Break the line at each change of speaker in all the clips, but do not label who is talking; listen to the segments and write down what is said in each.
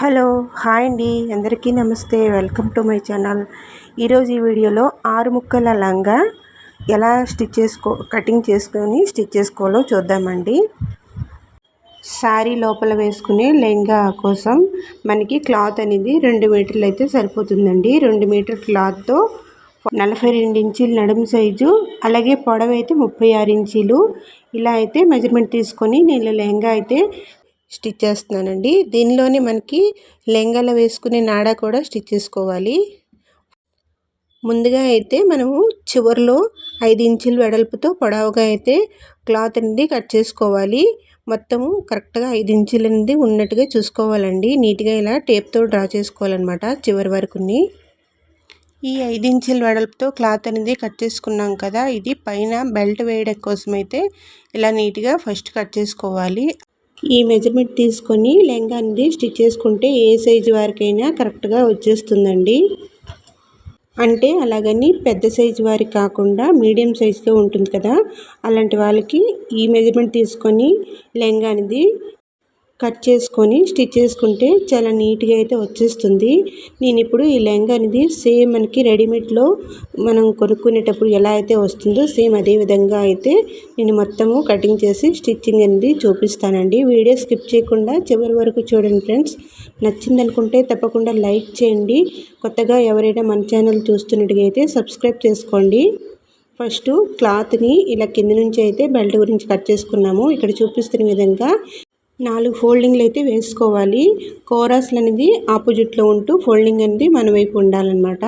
Hello hi అండి. అందరికీ నమస్తే. Welcome to my channel. ఈరోజు ఈ వీడియోలో ఆరు ముక్కల లంగా ఎలా స్టిచ్ చేసుకో కటింగ్ చేసుకొని స్టిచ్ చేసుకోవాలో చూద్దామండి. శారీ లోపల వేసుకునే లెహంగా కోసం మనకి క్లాత్ అనేది రెండు మీటర్లు అయితే సరిపోతుందండి. రెండు మీటర్ క్లాత్తో నలభై రెండు ఇంచీలు నడుము సైజు అలాగే పొడవు అయితే ముప్పై ఆరు ఇంచీలు. ఇలా అయితే మెజర్మెంట్ తీసుకొని నేను లెహంగా అయితే స్టిచ్ చేస్తున్నానండి. దీనిలోనే మనకి లెంగల వేసుకునే నాడ కూడా స్టిచ్ చేసుకోవాలి. ముందుగా అయితే మనము చివరిలో ఐదు ఇంచుల వెడల్పుతో పొడవుగా అయితే క్లాత్ అనేది కట్ చేసుకోవాలి. మొత్తము కరెక్ట్గా ఐదు ఇంచులు అనేది ఉన్నట్టుగా చూసుకోవాలండి. నీట్గా ఇలా టేప్తో డ్రా చేసుకోవాలన్నమాట చివరి వరకుని. ఈ ఐదు ఇంచుల వెడల్పుతో క్లాత్ అనేది కట్ చేసుకున్నాం కదా ఇది పైన బెల్ట్ వేయడం కోసం అయితే ఇలా నీట్గా ఫస్ట్ కట్ చేసుకోవాలి. ఈ మెజర్మెంట్ తీసుకొని లెహంగా అనేది స్టిచ్ చేసుకుంటే ఏ సైజు వారికైనా కరెక్ట్గా వచ్చేస్తుందండి. అంటే అలాగని పెద్ద సైజు వారికి కాకుండా మీడియం సైజుతో ఉంటుంది కదా. అలాంటి వాళ్ళకి ఈ మెజర్మెంట్ తీసుకొని లెహంగా అనేది కట్ చేసుకొని స్టిచ్ చేసుకుంటే చాలా నీట్గా అయితే వచ్చేస్తుంది. నేను ఇప్పుడు ఈ లెహంగా అనేది సేమ్ మనకి రెడీమేడ్లో మనం కొనుక్కునేటప్పుడు ఎలా అయితే వస్తుందో సేమ్ అదే విధంగా అయితే నేను మొత్తము కటింగ్ చేసి స్టిచ్చింగ్ అనేది చూపిస్తానండి. వీడియో స్కిప్ చేయకుండా చివరి వరకు చూడండి ఫ్రెండ్స్. నచ్చింది అనుకుంటే తప్పకుండా లైక్ చేయండి. కొత్తగా ఎవరైనా మన ఛానల్ చూస్తున్నట్టుగా అయితే సబ్స్క్రైబ్ చేసుకోండి. ఫస్ట్ క్లాత్ని ఇలా కింద నుంచి అయితే బెల్ట్ గురించి కట్ చేసుకున్నాము. ఇక్కడ చూపిస్తున్న విధంగా నాలుగు ఫోల్డింగ్లు అయితే వేసుకోవాలి. కోరాస్లు అనేది ఆపోజిట్లో ఉంటూ ఫోల్డింగ్ అనేది మన వైపు ఉండాలన్నమాట.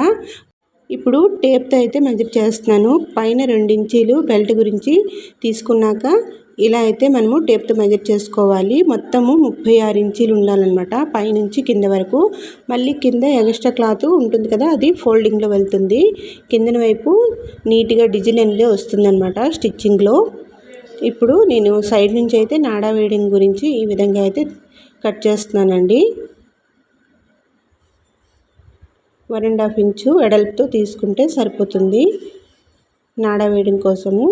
ఇప్పుడు టేప్తో అయితే మెజర్ చేస్తున్నాను. పైన రెండించీలు బెల్ట్ గురించి తీసుకున్నాక ఇలా అయితే మనము టేప్తో మెజర్ చేసుకోవాలి. మొత్తము ముప్పై ఆరు ఇంచీలు ఉండాలన్నమాట పైనుంచి కింద వరకు. మళ్ళీ కింద ఎగస్ట్రా క్లాత్ ఉంటుంది కదా అది ఫోల్డింగ్లో వెళ్తుంది. కిందన వైపు నీట్గా డిజైన్ అనేది వస్తుందన్నమాట స్టిచ్చింగ్లో. ఇప్పుడు నేను సైడ్ నుంచి అయితే నాడా వేయడం గురించి ఈ విధంగా అయితే కట్ చేస్తున్నానండి. వన్ అండ్ హాఫ్ ఇంచు వెడల్పుతో తీసుకుంటే సరిపోతుంది నాడా వేయడం కోసము.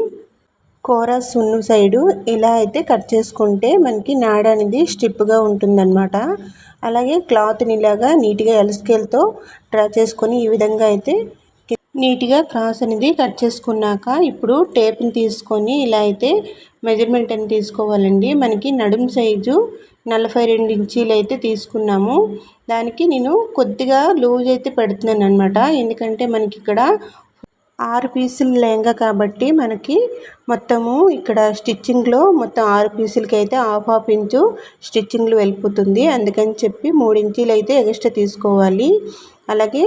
కూర సున్ను సైడు ఇలా అయితే కట్ చేసుకుంటే మనకి నాడ అనేది స్టిప్గా ఉంటుందన్నమాట. అలాగే క్లాత్ని ఇలాగా నీట్గా ఎలస్కేల్తో డ్రా చేసుకొని ఈ విధంగా అయితే నీట్గా క్రాస్ అనేది కట్ చేసుకున్నాక ఇప్పుడు టేప్ని తీసుకొని ఇలా అయితే మెజర్మెంట్ అని తీసుకోవాలండి. మనకి నడుం సైజు నలభై రెండు ఇంచీలు అయితే తీసుకున్నాము. దానికి నేను కొద్దిగా లూజ్ అయితే పెడుతున్నాను అనమాట ఎందుకంటే మనకి ఇక్కడ ఆరు పీసులు లెహంగా కాబట్టి మనకి మొత్తము ఇక్కడ స్టిచ్చింగ్లో మొత్తం ఆరు పీసులకి అయితే హాఫ్ హాఫ్ ఇంచు స్టిచ్చింగ్లు వెళ్ళిపోతుంది. అందుకని చెప్పి మూడు ఇంచీలు అయితే ఎక్స్ట్రా తీసుకోవాలి. అలాగే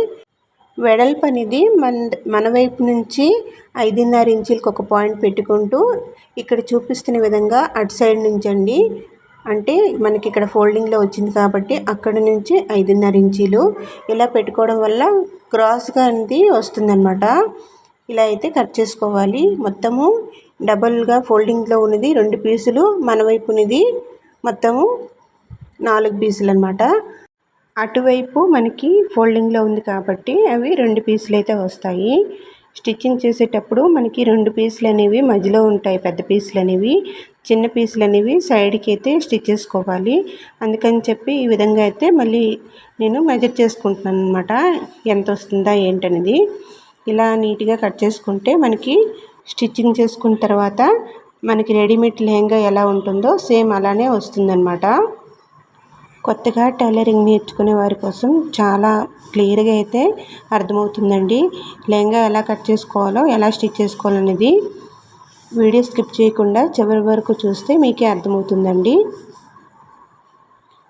వెడల్పు అనేది మన మన వైపు నుంచి ఐదున్నర ఇంచులకు ఒక పాయింట్ పెట్టుకుంటూ ఇక్కడ చూపిస్తున్న విధంగా అటు సైడ్ నుంచి అండి. అంటే మనకి ఇక్కడ ఫోల్డింగ్లో వచ్చింది కాబట్టి అక్కడ నుంచి ఐదున్నర ఇంచీలు ఇలా పెట్టుకోవడం వల్ల క్రాస్గా అనేది వస్తుందన్నమాట. ఇలా అయితే కట్ చేసుకోవాలి. మొత్తము డబల్గా ఫోల్డింగ్లో ఉన్నది రెండు పీసులు మన వైపునిది మొత్తము నాలుగు పీసులు అనమాట అటువైపు మనకి ఫోల్డింగ్లో ఉంది కాబట్టి అవి రెండు పీసులు అయితే వస్తాయి. స్టిచ్చింగ్ చేసేటప్పుడు మనకి రెండు పీసులు అనేవి మధ్యలో ఉంటాయి పెద్ద పీసులు అనేవి. చిన్న పీసులు అనేవి సైడ్కి అయితే స్టిచ్ చేసుకోవాలి. అందుకని చెప్పి ఈ విధంగా అయితే మళ్ళీ నేను మెజర్ చేసుకుంటున్నాను అనమాట ఎంత వస్తుందా ఏంటనేది. ఇలా నీట్గా కట్ చేసుకుంటే మనకి స్టిచ్చింగ్ చేసుకున్న తర్వాత మనకి రెడీమేడ్ లెహంగా ఎలా ఉంటుందో సేమ్ అలానే వస్తుందన్నమాట. కొత్తగా టైలరింగ్ నేర్చుకునే వారి కోసం చాలా క్లియర్గా అయితే అర్థమవుతుందండి. లెహంగా ఎలా కట్ చేసుకోవాలో ఎలా స్టిచ్ చేసుకోవాలనేది వీడియో స్కిప్ చేయకుండా చివరి వరకు చూస్తే మీకే అర్థమవుతుందండి.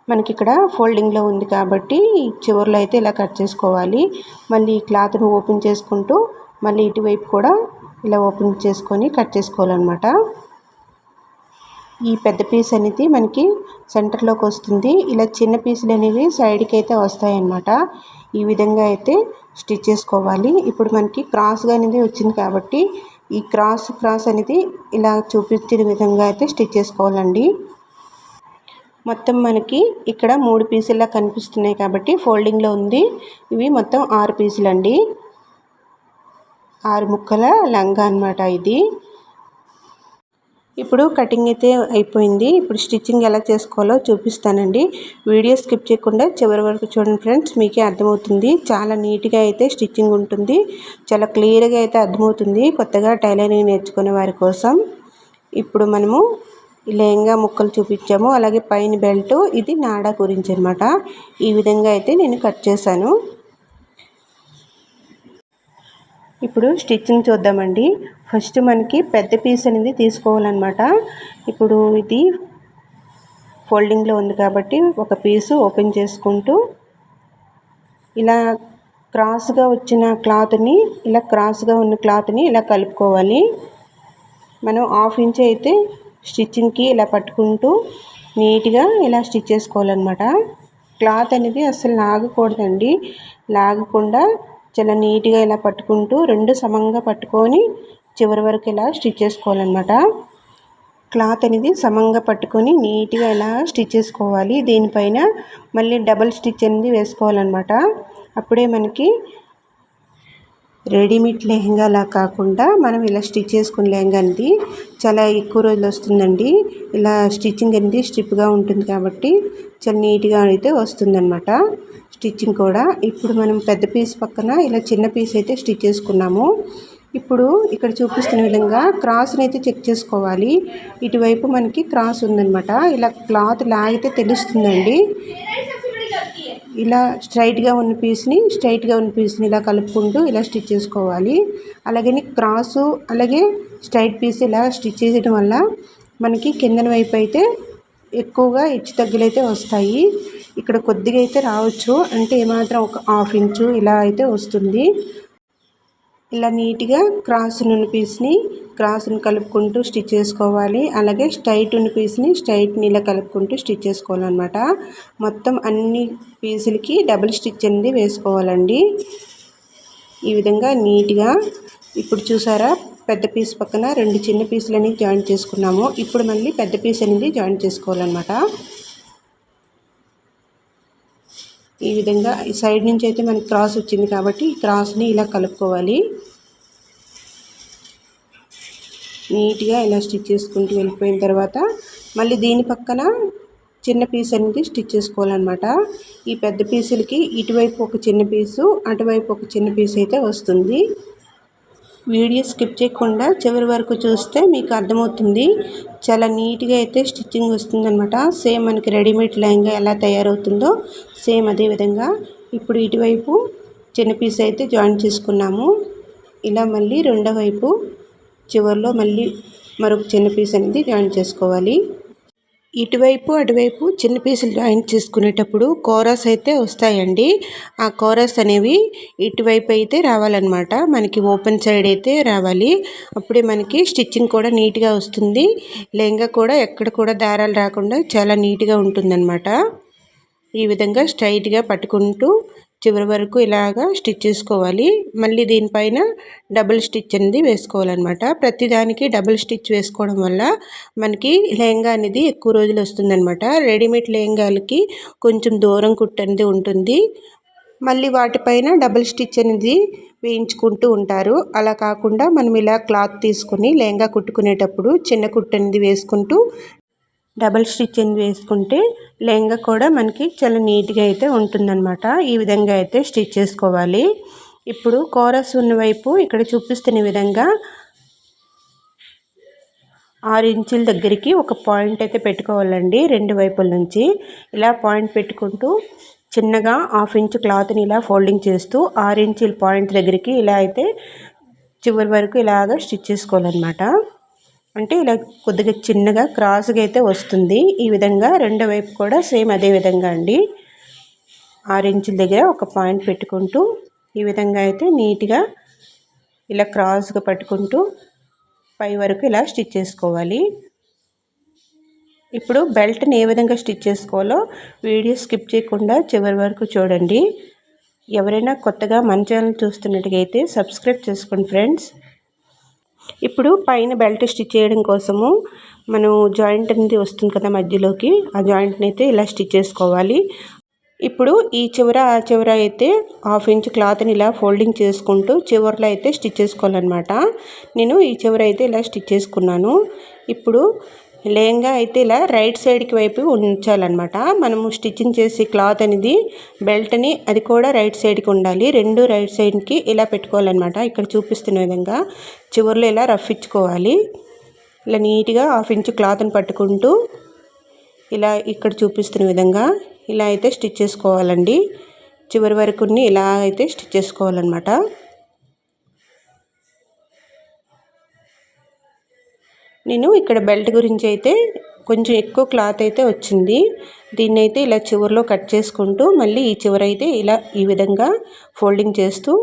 మనకి ఇక్కడ ఫోల్డింగ్లో ఉంది కాబట్టి చివరిలో అయితే ఇలా కట్ చేసుకోవాలి. మళ్ళీ క్లాత్ను ఓపెన్ చేసుకుంటూ మళ్ళీ ఇటువైపు కూడా ఇలా ఓపెన్ చేసుకొని కట్ చేసుకోవాలన్నమాట. ఈ పెద్ద పీస్ అనేది మనకి సెంటర్లోకి వస్తుంది. ఇలా చిన్న పీసులు అనేవి సైడ్కి అయితే వస్తాయి అన్నమాట. ఈ విధంగా అయితే స్టిచ్ చేసుకోవాలి. ఇప్పుడు మనకి క్రాస్గా అనేది వచ్చింది కాబట్టి ఈ క్రాస్ క్రాస్ అనేది ఇలా చూపించిన విధంగా అయితే స్టిచ్ చేసుకోవాలండి. మొత్తం మనకి ఇక్కడ మూడు పీసులా కనిపిస్తున్నాయి కాబట్టి ఫోల్డింగ్లో ఉంది. ఇవి మొత్తం ఆరు పీసులు అండి ఆరు ముక్కల లంగా అనమాట ఇది. ఇప్పుడు కటింగ్ అయితే అయిపోయింది. ఇప్పుడు స్టిచ్చింగ్ ఎలా చేసుకోవాలో చూపిస్తానండి. వీడియో స్కిప్ చేయకుండా చివరి వరకు చూడండి ఫ్రెండ్స్ మీకే అర్థమవుతుంది. చాలా నీట్గా అయితే స్టిచ్చింగ్ ఉంటుంది. చాలా క్లియర్గా అయితే అర్థమవుతుంది. కొత్తగా టైలరింగ్ నేర్చుకునే వారి కోసం. ఇప్పుడు మనము లెహంగా ముక్కలు చూపించాము. అలాగే పైన బెల్ట్ ఇది నాడా గురించి అనమాట ఈ విధంగా అయితే నేను కట్ చేశాను. ఇప్పుడు స్టిచ్చింగ్ చూద్దామండి. ఫస్ట్ మనకి పెద్ద పీస్ అనేది తీసుకోవాలన్నమాట. ఇప్పుడు ఇది ఫోల్డింగ్లో ఉంది కాబట్టి ఒక పీసు ఓపెన్ చేసుకుంటూ ఇలా క్రాస్గా వచ్చిన క్లాత్ని ఇలా క్రాస్గా ఉన్న క్లాత్ని ఇలా కలుపుకోవాలి. మనం హాఫ్ ఇంచ్ అయితే స్టిచ్చింగ్కి ఇలా పట్టుకుంటూ నీట్గా ఇలా స్టిచ్ చేసుకోవాలన్నమాట. క్లాత్ అనేది అసలు లాగకూడదండి. లాగకుండా చాలా నీట్గా ఇలా పట్టుకుంటూ రెండు సమంగా పట్టుకొని చివరి వరకు ఇలా స్టిచ్ చేసుకోవాలన్నమాట. క్లాత్ అనేది సమంగా పట్టుకొని నీట్గా ఇలా స్టిచ్ చేసుకోవాలి. దీనిపైన మళ్ళీ డబల్ స్టిచ్ అనేది వేసుకోవాలన్నమాట. అప్పుడే మనకి రెడీమేడ్ లెహెంగాలా కాకుండా మనం ఇలా స్టిచ్ చేసుకున్న లెహెంగా అనేది చాలా ఎక్కువ రోజులు వస్తుందండి. ఇలా స్టిచ్చింగ్ అనేది స్ట్రిప్గా ఉంటుంది కాబట్టి చాలా నీట్గా అయితే వస్తుందన్నమాట. స్టిచ్చింగ్ కూడా ఇప్పుడు మనం పెద్ద పీస్ పక్కన ఇలా చిన్న పీస్ అయితే స్టిచ్ చేసుకున్నాము. ఇప్పుడు ఇక్కడ చూపిస్తున్న విధంగా క్రాస్ని అయితే చెక్ చేసుకోవాలి. ఇటువైపు మనకి క్రాస్ ఉందన్నమాట. ఇలా క్లాత్ లాగితే తెలుస్తుందండి. ఇలా స్ట్రైట్గా ఉన్న పీస్ని స్ట్రైట్గా ఉన్న పీస్ని ఇలా కలుపుకుంటూ ఇలా స్టిచ్ చేసుకోవాలి. అలాగే క్రాసు అలాగే స్ట్రైట్ పీస్ ఇలా స్టిచ్ చేయడం వల్ల మనకి కిందన వైపు అయితే ఎక్కువగా హెచ్చు తగ్గులైతే వస్తాయి. ఇక్కడ కొద్దిగా అయితే రావచ్చు. అంటే ఏమాత్రం ఒక హాఫ్ ఇంచు ఇలా అయితే వస్తుంది. ఇలా నీట్గా క్రాస్ ఉన్న పీస్ని క్రాస్ని కలుపుకుంటూ స్టిచ్ చేసుకోవాలి. అలాగే స్ట్రైట్ ఉన్న పీస్ని స్ట్రైట్ని ఇలా కలుపుకుంటూ స్టిచ్ చేసుకోవాలన్నమాట. మొత్తం అన్ని పీసులకి డబుల్ స్టిచ్ అనేది వేసుకోవాలండి. ఈ విధంగా నీట్గా ఇప్పుడు చూసారా? పెద్ద పీస్ పక్కన రెండు చిన్న పీసులని జాయింట్ చేసుకున్నాము. ఇప్పుడు మళ్ళీ పెద్ద పీస్ అనేది జాయింట్ చేసుకోవాలన్నమాట. ఈ విధంగా ఈ సైడ్ నుంచి అయితే మనకి క్రాస్ వచ్చింది కాబట్టి ఈ క్రాస్ని ఇలా కలుపుకోవాలి. నీట్గా ఇలా స్టిచ్ చేసుకుంటూ వెళ్ళిపోయిన తర్వాత మళ్ళీ దీని పక్కన చిన్న పీస్ అనేది స్టిచ్ చేసుకోవాలన్నమాట. ఈ పెద్ద పీసులకి ఇటువైపు ఒక చిన్న పీసు అటువైపు ఒక చిన్న పీస్ అయితే వస్తుంది. వీడియో స్కిప్ చేయకుండా చివరి వరకు చూస్తే మీకు అర్థమవుతుంది. చాలా నీట్గా అయితే స్టిచ్చింగ్ వస్తుందన్నమాట. సేమ్ మనకి రెడీమేడ్ లెహంగా ఎలా తయారవుతుందో సేమ్ అదే విధంగా ఇప్పుడు ఇటువైపు చిన్న పీస్ అయితే జాయిన్ చేసుకున్నాము. ఇలా మళ్ళీ రెండో వైపు చివరిలో మళ్ళీ మరొక చిన్న పీస్ అనేది జాయిన్ చేసుకోవాలి. ఇటువైపు అటువైపు చిన్న పీసులు జాయిన్ చేసుకునేటప్పుడు కోరస్ అయితే వస్తాయండి. ఆ కోరస్ అనేవి ఇటువైపు అయితే రావాలన్నమాట. మనకి ఓపెన్ సైడ్ అయితే రావాలి. అప్పుడే మనకి స్టిచ్చింగ్ కూడా నీట్గా వస్తుంది. లెహంగా కూడా ఎక్కడ కూడా దారాలు రాకుండా చాలా నీట్గా ఉంటుందన్నమాట. ఈ విధంగా స్ట్రైట్గా పట్టుకుంటూ చివరి వరకు ఇలాగా స్టిచ్ చేసుకోవాలి. మళ్ళీ దీనిపైన డబుల్ స్టిచ్ అనేది వేసుకోవాలన్నమాట. ప్రతిదానికి డబుల్ స్టిచ్ వేసుకోవడం వల్ల మనకి లెహంగా అనేది ఎక్కువ రోజులు వస్తుందన్నమాట. రెడీమేడ్ లెహంగాలకి కొంచెం దూరం కుట్టు అనేది ఉంటుంది. మళ్ళీ వాటిపైన డబుల్ స్టిచ్ అనేది వేయించుకుంటూ ఉంటారు. అలా కాకుండా మనం ఇలా క్లాత్ తీసుకుని లెహంగా కుట్టుకునేటప్పుడు చిన్న కుట్టు అనేది వేసుకుంటూ డబల్ స్టిచ్చింగ్ వేసుకుంటే లెహంగా కూడా మనకి చాలా నీట్గా అయితే ఉంటుందన్నమాట. ఈ విధంగా అయితే స్టిచ్ చేసుకోవాలి. ఇప్పుడు కోరస్ ఉన్న వైపు ఇక్కడ చూపిస్తున్న విధంగా ఆరు ఇంచుల దగ్గరికి ఒక పాయింట్ అయితే పెట్టుకోవాలండి రెండు వైపుల నుంచి. ఇలా పాయింట్ పెట్టుకుంటూ చిన్నగా హాఫ్ ఇంచ్ క్లాత్ని ఇలా ఫోల్డింగ్ చేస్తూ ఆరు ఇంచుల పాయింట్ దగ్గరికి ఇలా అయితే చివరి వరకు ఇలాగ స్టిచ్ చేసుకోవాలన్నమాట. అంటే ఇలా కొద్దిగా చిన్నగా క్రాస్గా అయితే వస్తుంది. ఈ విధంగా రెండో వైపు కూడా సేమ్ అదే విధంగా అండి. ఆరు ఇంచుల దగ్గర ఒక పాయింట్ పెట్టుకుంటూ ఈ విధంగా అయితే నీట్గా ఇలా క్రాస్గా పట్టుకుంటూ పై వరకు ఇలా స్టిచ్ చేసుకోవాలి. ఇప్పుడు బెల్ట్ని ఏ విధంగా స్టిచ్ చేసుకోవాలో వీడియో స్కిప్ చేయకుండా చివరి వరకు చూడండి. ఎవరైనా కొత్తగా మన ఛానల్ అయితే సబ్స్క్రైబ్ చేసుకోండి ఫ్రెండ్స్. ఇప్పుడు పైన బెల్ట్ స్టిచ్ చేయడం కోసము మనం జాయింట్ అనేది వస్తుంది కదా మధ్యలోకి ఆ జాయింట్ని అయితే ఇలా స్టిచ్ చేసుకోవాలి. ఇప్పుడు ఈ చివర ఆ చివర అయితే హాఫ్ ఇంచ్ క్లాత్ని ఇలా ఫోల్డింగ్ చేసుకుంటూ చివరిలో అయితే స్టిచ్ చేసుకోవాలన్నమాట. నేను ఈ చివర అయితే ఇలా స్టిచ్ చేసుకున్నాను. ఇప్పుడు లేంగా అయితే ఇలా రైట్ సైడ్కి వైపు ఉంచాలన్నమాట. మనము స్టిచ్చింగ్ చేసి క్లాత్ అనేది బెల్ట్ని అది కూడా రైట్ సైడ్కి ఉండాలి. రెండు రైట్ సైడ్కి ఇలా పెట్టుకోవాలన్నమాట. ఇక్కడ చూపిస్తున్న విధంగా చివరిలో ఇలా రఫ్ ఇచ్చుకోవాలి. ఇలా నీట్గా హాఫ్ ఇంచ్ క్లాత్ని పట్టుకుంటూ ఇలా ఇక్కడ చూపిస్తున్న విధంగా ఇలా అయితే స్టిచ్ చేసుకోవాలండి. చివరి వరకు ఇలా అయితే స్టిచ్ చేసుకోవాలన్నమాట. నేను ఇక్కడ బెల్ట్ గురించి అయితే కొంచెం ఎక్కువ క్లాత్ అయితే వచ్చింది. దీన్ని అయితే ఇలా చివరిలో కట్ చేసుకుంటూ మళ్ళీ ఈ చివర అయితే ఇలా ఈ విధంగా ఫోల్డింగ్ చేస్తూ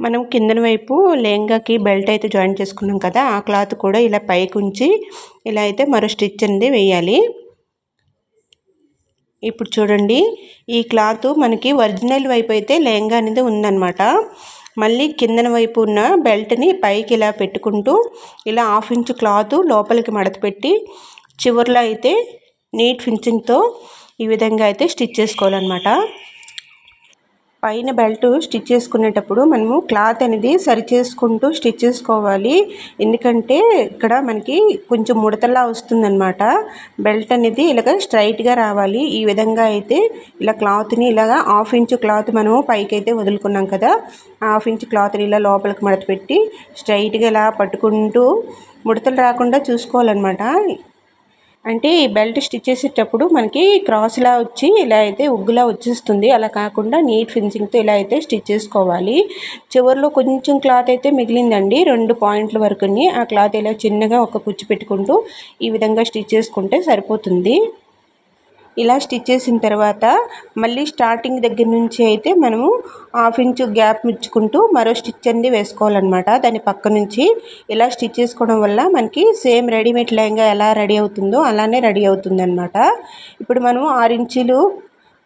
మనం కిందన వైపు లెహంగాకి బెల్ట్ అయితే జాయిన్ చేసుకున్నాం కదా ఆ క్లాత్ కూడా ఇలా పైకి ఉంచి ఇలా అయితే మరో స్టిచ్ అనేది వేయాలి. ఇప్పుడు చూడండి ఈ క్లాత్ మనకి ఒరిజినల్ వైపు అయితే లెహంగా అనేది ఉందన్నమాట. మళ్ళీ కిందన వైపు ఉన్న బెల్ట్ని పైకి ఇలా పెట్టుకుంటూ ఇలా హాఫ్ ఇంచ్ క్లాత్ లోపలికి మడత పెట్టి చివరిలో అయితే నీట్ ఫినిషింగ్తో ఈ విధంగా అయితే స్టిచ్ చేసుకోవాలన్నమాట. పైన బెల్ట్ స్టిచ్ చేసుకునేటప్పుడు మనము క్లాత్ అనేది సరి చేసుకుంటూ స్టిచ్ చేసుకోవాలి. ఎందుకంటే ఇక్కడ మనకి కొంచెం ముడతలా వస్తుందన్నమాట. బెల్ట్ అనేది ఇలాగ స్ట్రైట్గా రావాలి. ఈ విధంగా అయితే ఇలా క్లాత్ని ఇలాగ హాఫ్ ఇంచ్ క్లాత్ మనము పైకి అయితే వదులుకున్నాం కదా. హాఫ్ ఇంచ్ క్లాత్ని ఇలా లోపలికి మడత పెట్టి స్ట్రైట్గా ఇలా పట్టుకుంటూ ముడతలు రాకుండా చూసుకోవాలన్నమాట. అంటే ఈ బెల్ట్ స్టిచ్ చేసేటప్పుడు మనకి క్రాస్లా వచ్చి ఇలా అయితే ఉగ్గులా వచ్చేస్తుంది. అలా కాకుండా నీట్ ఫినిషింగ్తో ఇలా అయితే స్టిచ్ చేసుకోవాలి. చివరిలో కొంచెం క్లాత్ అయితే మిగిలిందండి. రెండు పాయింట్ల వరకుని ఆ క్లాత్ ఇలా చిన్నగా ఒక కుచ్చి పెట్టుకుంటూ ఈ విధంగా స్టిచ్ చేసుకుంటే సరిపోతుంది. ఇలా స్టిచ్ చేసిన తర్వాత మళ్ళీ స్టార్టింగ్ దగ్గర నుంచి అయితే మనము హాఫ్ ఇంచు గ్యాప్ ఇచ్చుకుంటూ మరో స్టిచ్ అనేది వేసుకోవాలన్నమాట. దాని పక్క నుంచి ఇలా స్టిచ్ చేసుకోవడం వల్ల మనకి సేమ్ రెడీమేడ్ లెహంగా ఎలా రెడీ అవుతుందో అలానే రెడీ అవుతుందన్నమాట. ఇప్పుడు మనము ఆరు ఇంచులు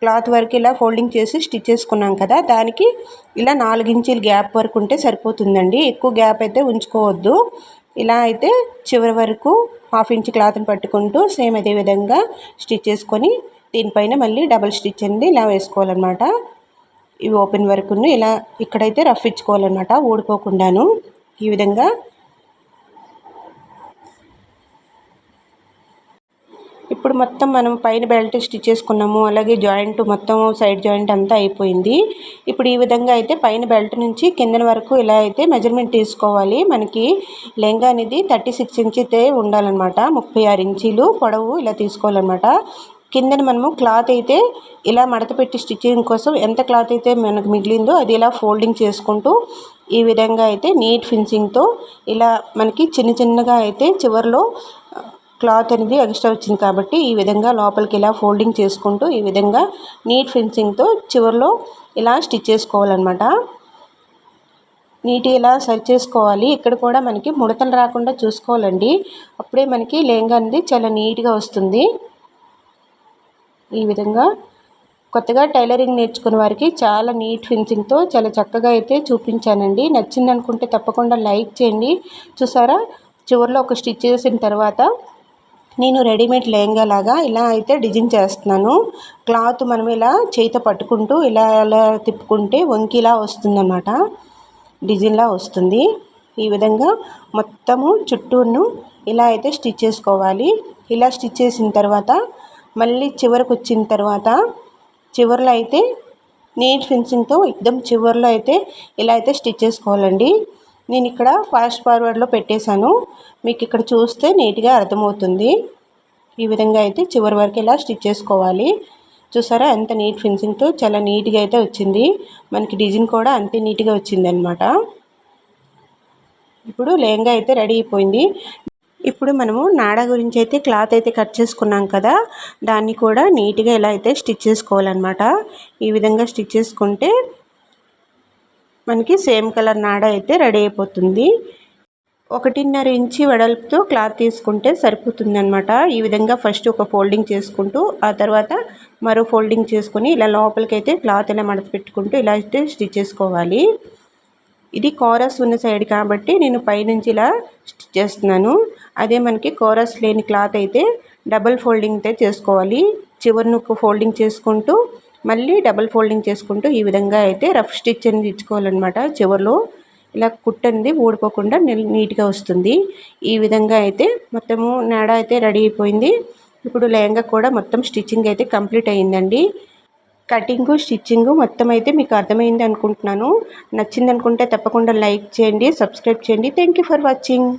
క్లాత్ వరకు ఇలా ఫోల్డింగ్ చేసి స్టిచ్ చేసుకున్నాం కదా దానికి ఇలా నాలుగు గ్యాప్ వరకు ఉంటే సరిపోతుందండి. ఎక్కువ గ్యాప్ అయితే ఉంచుకోవద్దు. ఇలా అయితే చివరి వరకు హాఫ్ ఇంచ్ క్లాత్ని పట్టుకుంటూ సేమ్ అదే విధంగా స్టిచ్ చేసుకొని దీనిపైన మళ్ళీ డబల్ స్టిచ్ అనేది ఇలా వేసుకోవాలన్నమాట. ఇవి ఓపెన్ వరకును ఇలా ఇక్కడైతే రఫ్ ఇచ్చుకోవాలన్నమాట ఊడిపోకుండాను. ఈ విధంగా ఇప్పుడు మొత్తం మనం పైన బెల్ట్ స్టిచ్ చేసుకున్నాము అలాగే జాయింట్ మొత్తం సైడ్ జాయింట్ అంతా అయిపోయింది. ఇప్పుడు ఈ విధంగా అయితే పైన బెల్ట్ నుంచి కిందన వరకు ఇలా అయితే మెజర్మెంట్ తీసుకోవాలి. మనకి లెంగా అనేది థర్టీ సిక్స్ ఇంచ్ అయితే ఉండాలన్నమాట ముప్పై ఆరు ఇంచీలు పొడవు ఇలా తీసుకోవాలన్నమాట. కిందన మనము క్లాత్ అయితే ఇలా మడత పెట్టి స్టిచ్చింగ్ కోసం ఎంత క్లాత్ అయితే మనకు మిగిలిందో అది ఇలా ఫోల్డింగ్ చేసుకుంటూ ఈ విధంగా అయితే నీట్ ఫినిషింగ్తో ఇలా మనకి చిన్న చిన్నగా అయితే చివరిలో క్లాత్ అనేది ఎక్స్ట్రా వచ్చింది కాబట్టి ఈ విధంగా లోపలికి ఇలా ఫోల్డింగ్ చేసుకుంటూ ఈ విధంగా నీట్ ఫిన్సింగ్తో చివరిలో ఇలా స్టిచ్ చేసుకోవాలన్నమాట. నీట్గా ఇలా సరి చేసుకోవాలి. ఇక్కడ కూడా మనకి ముడతలు రాకుండా చూసుకోవాలండి. అప్పుడే మనకి లెహంగా అనేది చాలా నీట్గా వస్తుంది. ఈ విధంగా కొత్తగా టైలరింగ్ నేర్చుకున్న వారికి చాలా నీట్ ఫిన్సింగ్తో చాలా చక్కగా అయితే చూపించానండి. నచ్చింది అనుకుంటే తప్పకుండా లైక్ చేయండి. చూసారా? చివరిలో ఒక స్టిచ్ చేసిన తర్వాత నేను రెడీమేడ్ లెహంగా లాగా ఇలా అయితే డిజైన్ చేస్తున్నాను. క్లాత్ మనం ఇలా చేత పట్టుకుంటూ ఇలా ఇలా తిప్పుకుంటే వంకిలా వస్తుందన్నమాట. డిజైన్లా వస్తుంది. ఈ విధంగా మొత్తము చుట్టూను ఇలా అయితే స్టిచ్ చేసుకోవాలి. ఇలా స్టిచ్ చేసిన తర్వాత మళ్ళీ చివరికి వచ్చిన తర్వాత చివరిలో అయితే నీట్ ఫిన్సింగ్తో ఎక్దమ్ చివరిలో అయితే ఇలా అయితే స్టిచ్ చేసుకోవాలండి. నేను ఇక్కడ ఫాస్ట్ ఫార్వర్డ్లో పెట్టేశాను. మీకు ఇక్కడ చూస్తే నీట్గా అర్థమవుతుంది. ఈ విధంగా అయితే చివరి వరకు ఇలా స్టిచ్ చేసుకోవాలి. చూసారా ఎంత నీట్ ఫినిషింగ్తో చాలా నీట్గా అయితే వచ్చింది. మనకి డిజైన్ కూడా అంతే నీట్గా వచ్చిందనమాట ఇప్పుడు లెహంగా అయితే రెడీ అయిపోయింది. ఇప్పుడు మనము నాడా గురించి అయితే క్లాత్ అయితే కట్ చేసుకున్నాం కదా. దాన్ని కూడా నీట్గా ఎలా అయితే స్టిచ్ చేసుకోవాలన్నమాట. ఈ విధంగా స్టిచ్ చేసుకుంటే మనకి సేమ్ కలర్ నాడ అయితే రెడీ అయిపోతుంది. ఒకటిన్నర ఇంచి వెడల్పుతో క్లాత్ తీసుకుంటే సరిపోతుందనమాట ఈ విధంగా ఫస్ట్ ఒక ఫోల్డింగ్ చేసుకుంటూ ఆ తర్వాత మరో ఫోల్డింగ్ చేసుకొని ఇలా లోపలికైతే క్లాత్ ఇలా మడత పెట్టుకుంటూ ఇలా అయితే స్టిచ్ చేసుకోవాలి. ఇది కోరస్ ఉన్న సైడ్ కాబట్టి నేను పైనుంచి ఇలా స్టిచ్ చేస్తున్నాను. అదే మనకి కోరస్ లేని క్లాత్ అయితే డబల్ ఫోల్డింగ్ అయితే చేసుకోవాలి. చివరిని ఒక ఫోల్డింగ్ చేసుకుంటూ మళ్ళీ డబల్ ఫోల్డింగ్ చేసుకుంటూ ఈ విధంగా అయితే రఫ్ స్టిచ్ అనేది ఇచ్చుకోవాలన్నమాట చివరిలో ఇలా కుట్టు అనేది ఊడిపోకుండా నీట్గా వస్తుంది. ఈ విధంగా అయితే మొత్తము నాడ అయితే రెడీ అయిపోయింది. ఇప్పుడు లెహంగా కూడా మొత్తం స్టిచ్చింగ్ అయితే కంప్లీట్ అయ్యిందండి కటింగు స్టిచ్చింగు మొత్తం అయితే మీకు అర్థమైంది అనుకుంటున్నాను. నచ్చింది అనుకుంటే తప్పకుండా లైక్ చేయండి సబ్స్క్రైబ్ చేయండి. Thank you for watching.